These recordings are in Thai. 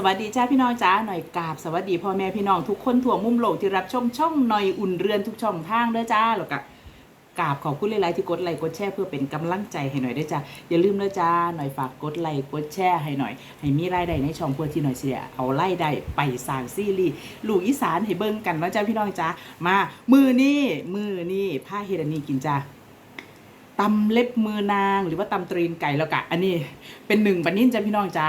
สวัสดีจ้าพี่น้องจ้าหน่อยกราบสวัสดีพ่อแม่พี่น้องทุกคนทั่วมุมโลกที่รับชมช่องหน่อยอุ่นเรือนทุกช่องทางเด้อจ้าแล้วก็กราบขอบคุณหลายๆที่กดไลค์กดแชร์เพื่อเป็นกำลังใจให้หน่อยด้วยจ้าอย่าลืมเด้อจ้าหน่อยฝากกดไลค์กดแชร์ให้หน่อย ให้มีรายได้ในช่องเพื่อที่หน่อยเสียเอารายได้ไปสร้างซีรีส์ลูกอีสานให้เบิ่งกันเนาะจ้าพี่น้องจ้ามามือนี่มือนี่ผ้าเฮดอันนี่กินจ้าตำเล็บมือนางหรือว่าตำตรีนไก่แล้วกะอันนี้เป็นหนึ่งปันนิ่นจ้ะพี่น้องจ้า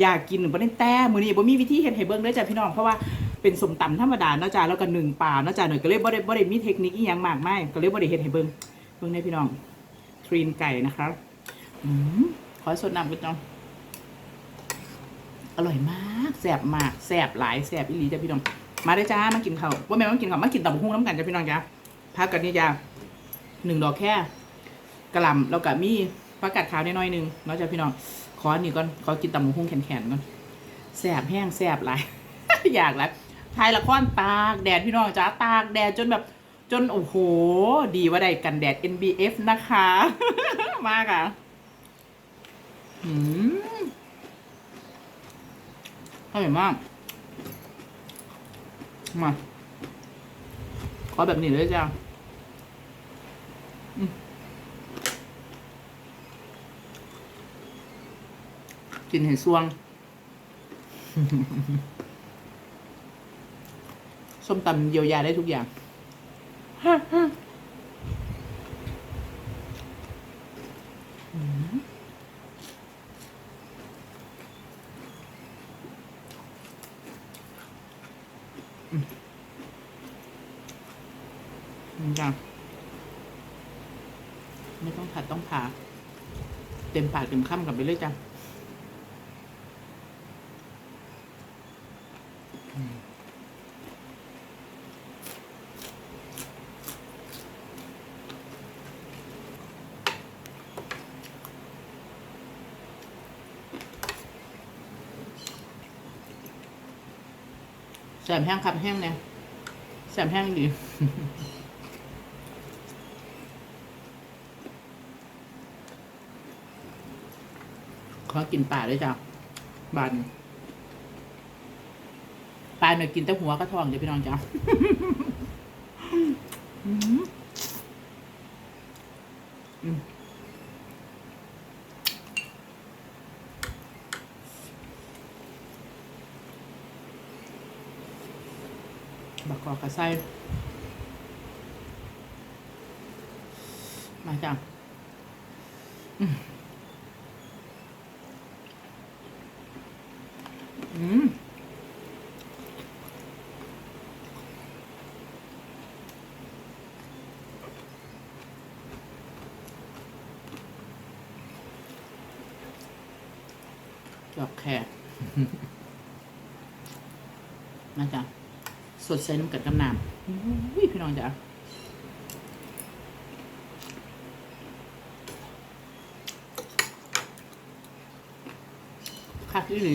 อยากกินหนึ่งปันนิ่นแต่มือนี้บ่มีวิธีเฮ็ดให้เบิ่งเด้อจ้ะพี่น้องเพราะว่าเป็นสมตำธรรมดาเนาะจ้าแล้วก็หนึ่งป่าเนาะจ้าหน่อยก็เลยบ่ได้บ่ได้มีเทคนิคอีหยังมากมายก็เลยบ่ได้เฮ็ดให้เบิ่งเบิ่งได้พี่น้องตรีนไก่นะครับอืมขอสดน้ำกันจ้องอร่อยมากแซ่บมากแซ่บหลายแซ่บอีหลีจ้ะพี่น้องมาได้จ้ามากินข้าวว่าแม่มากินข้าวมากินตับหุ่งน้ำกันจ้ะพี่น้องจ้าพักกันนี่จ้าหนึ่งดอกแค่กระหลำแล้วก็มีผักกาดขาวน้อยๆหนึงเนาะจ้ะพี่น้อง ขออันนี้ก่อนขอกินตำหมูหุ้งแข็งๆก่อนแสบแห้งแสบหลาย อยากแล้วทายละครตากแดดพี่น้องจ้าตากแดดจนแบบจน โอ้โห ดีว่าได้กันแดด NBF นะคะ มากอะหืมอร่อยมาก มา ขอแบบนี้เลยจ้า กินเห็นซวง ส้มตำเยียวยาได้ทุกอย่างจ้ะไม่ต้องผัดต้องผ่า เต็มปากเต็มคำกลับไปเลยจ้ะ แสบแห้งครับแห้งเนี่ยแสบแห้งดีขอกินป่าด้วยจ้ะบาน ปลาหน่อยกินแต่หัวก็ท้องเดี๋ยวพี่น้องจ้ะบักกอกกระไส้มาจ้ะอืม อืมดอกแครนะจ๊ะสดใสน้ำกัดกำน้ำอุ้ยพี่น้องจ๋าคักอีหลี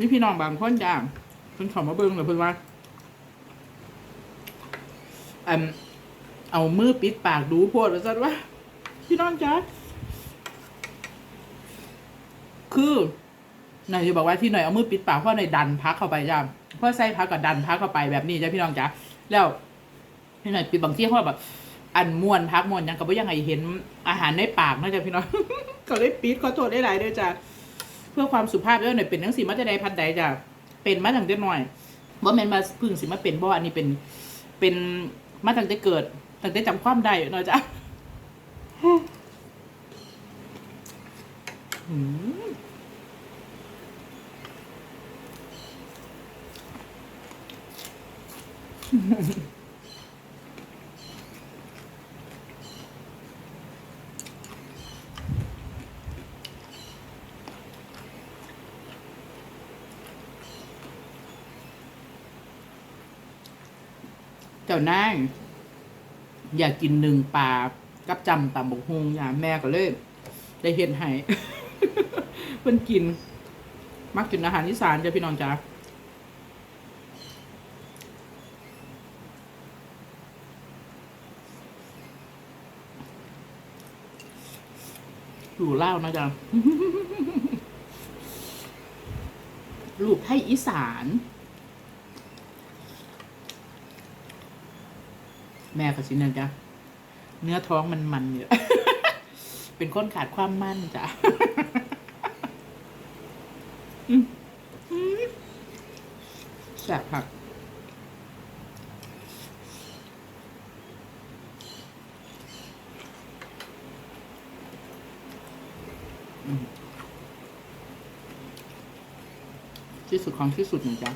นี่พี่น้องบางคนจ้าเพิ่นเขามาเบิ่งเลยเพิ่นว่าอันเอามือปิดปากดูโพดว่าซั่นว่าพี่น้องจ้าคือหน่อยจะบอกว่าที่หน่อยเอามือปิดปากเพราะหน่อยดันพักเข้าไปจ้าเพราะใส่พักกับดันพักเข้าไปแบบนี้จ้ะพี่น้องจ้ะแล้วที่หน่อยปิดบางที่เพราะแบบอันม้วนพักม้วนยังก็บ่ยังไงเห็นอาหารในปากนาะจ้ะพี่น้องก็เลยปิดขอโทษได้หลายด้วยจ้ะ เพื่อความสุภาพแล้วหน่อยเป็นหนังสีมาจะได้พัดใดจ้ะเป็นมาตั้งแต่น้อยว่าแม่นมาพึ่งสิมาเป็นบ่อันนี้เป็นเป็นมาตั้งแต่เกิดตั้งแต่จำความได้เนาะจ้ะอืม เจ้านายอยากกินหนึ่งปลากับจำตำบกฮงอย่าแม่ก็เลยได้เห็นให้เพิ่นกิน มักกินอาหารอีสานจ้ะพี่น้องจ้าอยู่เล่านะจ๊ะลูกไทยอีสาน แม่ก็สินะจ๊ะเนื้อท้องมันมันเนี่ยเป็นคนขาดความมั่นจ้ะแสบผักที่สุดของที่สุดหนึ่งจ้ะ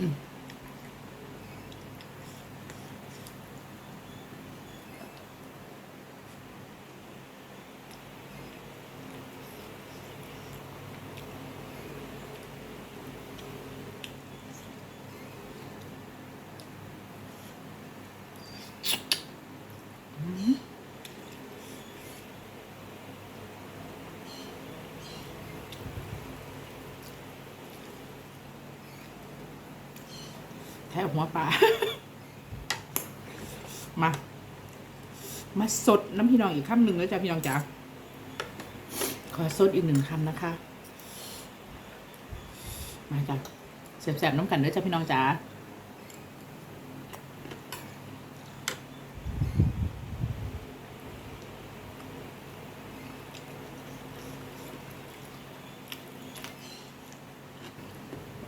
Mm. แทบหัวปลา มา มาสดน้ำพี่น้องอีกคำหนึ่งแล้วจ้ะพี่น้องจ๋า ขอสดอีกหนึ่งคำนะคะ มาจ้ะแสบๆน้ำกันด้วยจ้ะพี่น้องจ๋า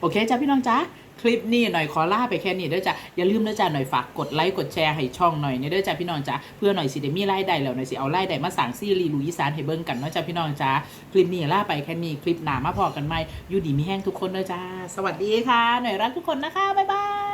โอเคจ้ะพี่น้องจ้า คลิปนี้หน่อยขอลาไปแค่นี้เด้อจ้ะอย่าลืมเด้อจ้ะหน่อยฝากกดไลค์กดแชร์ให้ช่องหน่อยเนี่ยเด้อจ้ะพี่น้องจ้ะเพื่อหน่อยสิเดมีไล่ได้แล้วหน่อยสิเอาไล่ได้มาสั่งซีรีลูอีสานให้เบิ่งกันเนาะจ้ะพี่น้องจ้ะคลิปนี้ลาไปแค่นี้คลิปหนามาพอกันไหมอยู่ดีมีแห้งทุกคนเด้อจ้าสวัสดีค่ะ หน่อยรักทุกคนนะคะบ๊ายบาย